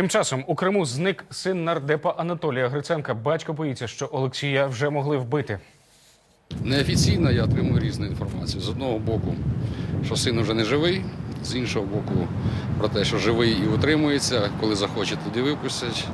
Тим часом у Криму зник син нардепа Анатолія Гриценка. Батько боїться, що Олексія вже могли вбити. Неофіційно я отримую різну інформацію. З одного боку, що син вже не живий, з іншого боку, про те, що живий і утримується, коли захоче, тоді випустять.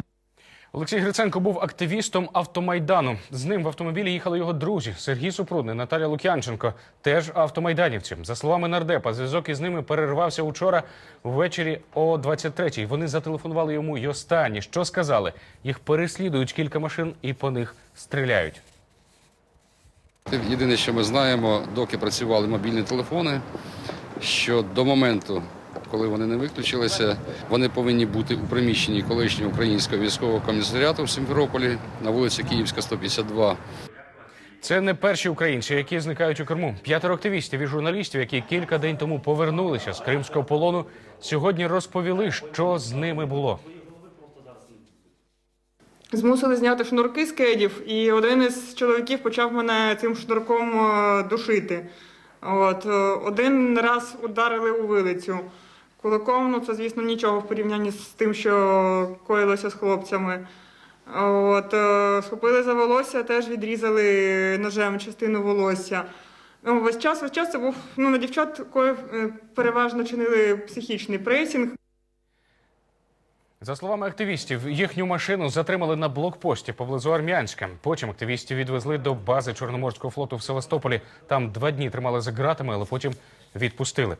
Олексій Гриценко був активістом автомайдану. З ним в автомобілі їхали його друзі Сергій Супрудний, Наталя Лук'янченко, теж автомайданівці. За словами нардепа, зв'язок із ними перервався учора ввечері о 23-й. Вони зателефонували йому й останні. Що сказали? Їх переслідують кілька машин і по них стріляють. Єдине, що ми знаємо, доки працювали мобільні телефони, що до моменту, коли вони не виключилися, вони повинні бути у приміщенні колишнього українського військового комісаріату в Сімферополі на вулиці Київська, 152. Це не перші українці, які зникають у Криму. П'ятеро активістів і журналістів, які кілька день тому повернулися з кримського полону, сьогодні розповіли, що з ними було. Змусили зняти шнурки з кедів, і один із чоловіків почав мене цим шнурком е, душити. От, е, один раз ударили у вилицю. Кулаком, ну це, звісно, нічого в порівнянні з тим, що коїлося з хлопцями. От, е, схопили за волосся, теж відрізали ножем частину волосся. Ну, весь час, весь час це був ну, на дівчат кої е, переважно чинили психічний пресінг. За словами активістів, їхню машину затримали на блокпості поблизу Армянська. Потім активістів відвезли до бази Чорноморського флоту в Севастополі. Там два дні тримали за ґратами, але потім відпустили.